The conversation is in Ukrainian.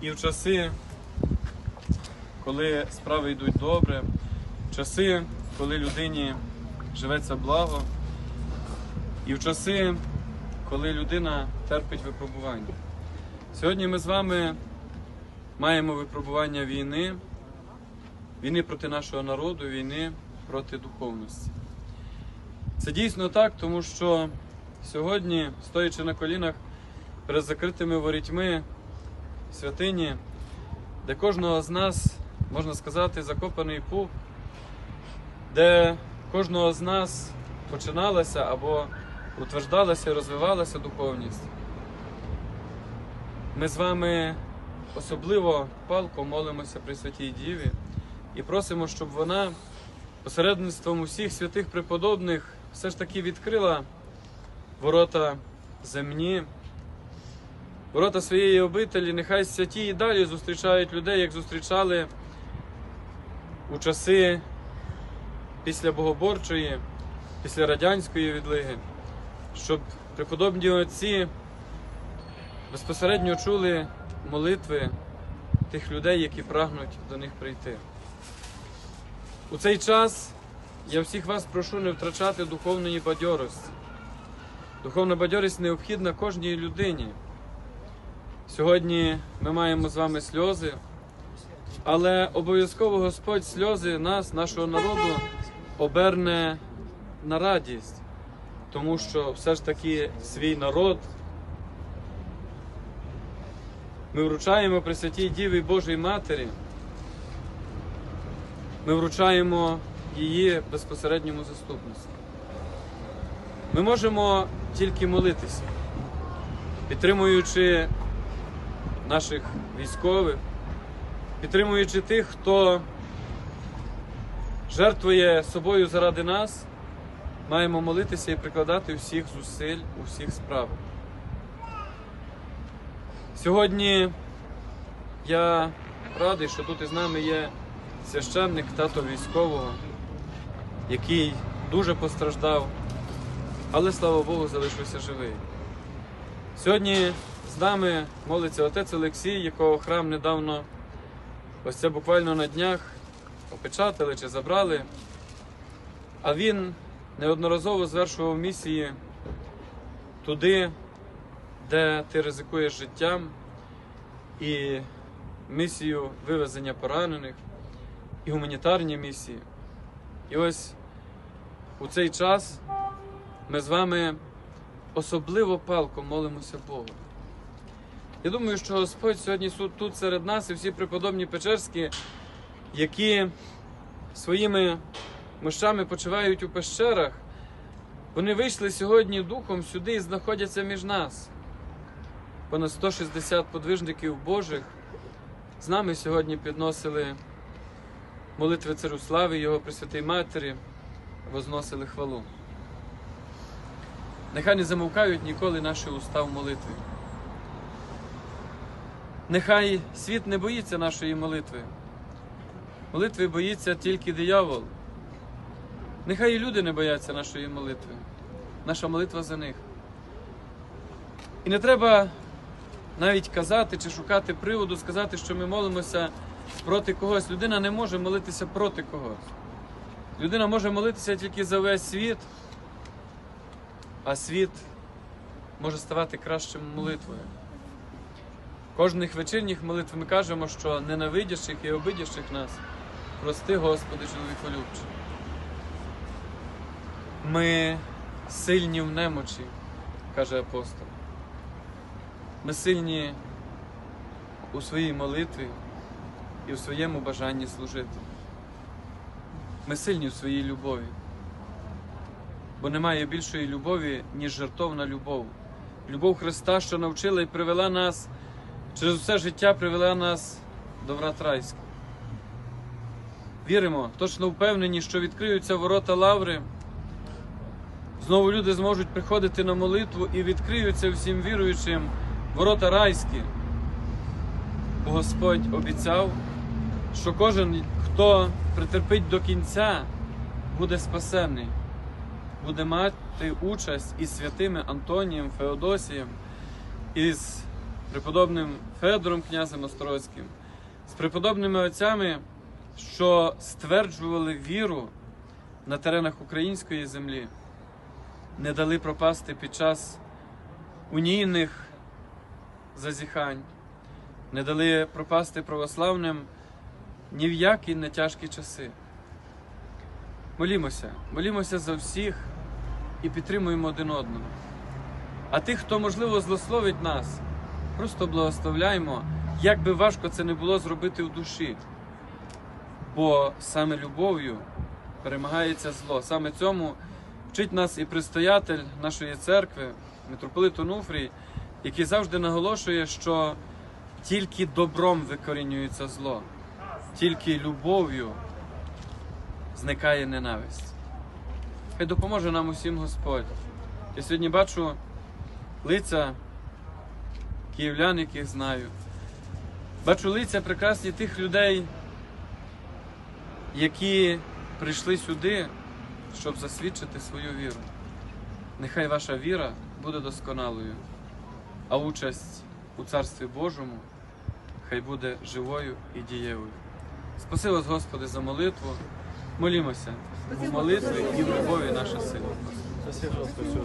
і в часи, коли справи йдуть добре, в часи, коли людині живеться благо, і в часи, коли людина терпить випробування. Сьогодні ми з вами маємо випробування війни, війни проти нашого народу, війни проти духовності. Це дійсно так, тому що сьогодні, стоячи на колінах перед закритими ворітьми святині, де кожного з нас, можна сказати, закопаний пуп, де кожного з нас починалася або утверждалася і розвивалася духовність. Ми з вами особливо палко молимося при Святій Діві і просимо, щоб вона посередництвом усіх святих преподобних все ж таки відкрила ворота земні, ворота своєї обителі, нехай святі і далі зустрічають людей, як зустрічали у часи після Богоборчої, після радянської відлиги, щоб преподобні отці безпосередньо чули молитви тих людей, які прагнуть до них прийти. У цей час я всіх вас прошу не втрачати духовної бадьорості. Духовна бадьорість необхідна кожній людині. Сьогодні ми маємо з вами сльози, але обов'язково Господь сльози нас, нашого народу, оберне на радість, тому що все ж таки свій народ ми вручаємо Пресвятій Діві Божій Матері. Ми вручаємо її безпосередньому заступництву. Ми можемо тільки молитися, підтримуючи наших військових, підтримуючи тих, хто жертвує собою заради нас, маємо молитися і прикладати всіх зусиль у всіх справах. Сьогодні я радий, що тут із нами є священник, тато військового, який дуже постраждав, але слава Богу, залишився живий. Сьогодні з нами молиться отець Олексій, якого храм недавно, ось це буквально на днях, опечатали чи забрали. А він неодноразово звершував місії туди, де ти ризикуєш життям, і місію вивезення поранених, і гуманітарні місії. І ось у цей час ми з вами особливо палко молимося Богу. Я думаю, що Господь сьогодні тут серед нас і всі преподобні Печерські, які своїми мощами почивають у пещерах, вони вийшли сьогодні духом сюди і знаходяться між нас. Понад 160 подвижників Божих з нами сьогодні підносили молитви Царю Слави, Його Пресвятій Матері, возносили хвалу. Нехай не замовкають ніколи наші уста в молитві. Нехай світ не боїться нашої молитви. Молитви боїться тільки диявол. Нехай і люди не бояться нашої молитви. Наша молитва за них. І не треба навіть казати чи шукати приводу, сказати, що ми молимося проти когось. Людина не може молитися проти когось. Людина може молитися тільки за весь світ, а світ може ставати кращим молитвою. Кожних вечірніх молитв ми кажемо, що ненавидящих і обидящих нас, прости, Господи, чоловіколюбче. Ми сильні в немочі, каже апостол. Ми сильні у своїй молитві і у своєму бажанні служити. Ми сильні у своїй любові. Бо немає більшої любові, ніж жертовна любов. Любов Христа, що навчила і привела нас через усе життя, привела нас до врат райських. Віримо, точно впевнені, що відкриються ворота лаври. Знову люди зможуть приходити на молитву і відкриються всім віруючим ворота райські. Бо Господь обіцяв, що кожен, хто притерпить до кінця, буде спасений, буде мати участь із святими Антонієм, Феодосієм, із преподобним Федором князем Острозьким, з преподобними отцями, що стверджували віру на теренах української землі, не дали пропасти під час унійних зазіхань, не дали пропасти православним ні в які не тяжкі часи. Молімося, молімося за всіх і підтримуємо один одного. А тих, хто, можливо, злословить нас, просто благословляємо, як би важко це не було зробити в душі. Бо саме любов'ю перемагається зло. Саме цьому вчить нас і предстоятель нашої церкви, митрополит Онуфрій, який завжди наголошує, що тільки добром викорінюється зло, тільки любов'ю зникає ненависть. Хай допоможе нам усім Господь. Я сьогодні бачу лиця київлян, яких знаю. Бачу лиця прекрасні тих людей, які прийшли сюди, щоб засвідчити свою віру. Нехай ваша віра буде досконалою, а участь у Царстві Божому хай буде живою і дієвою. Спаси вас, Господи, за молитву. Молімося. У молитві і в любові наша сила. Спасибо, Господи.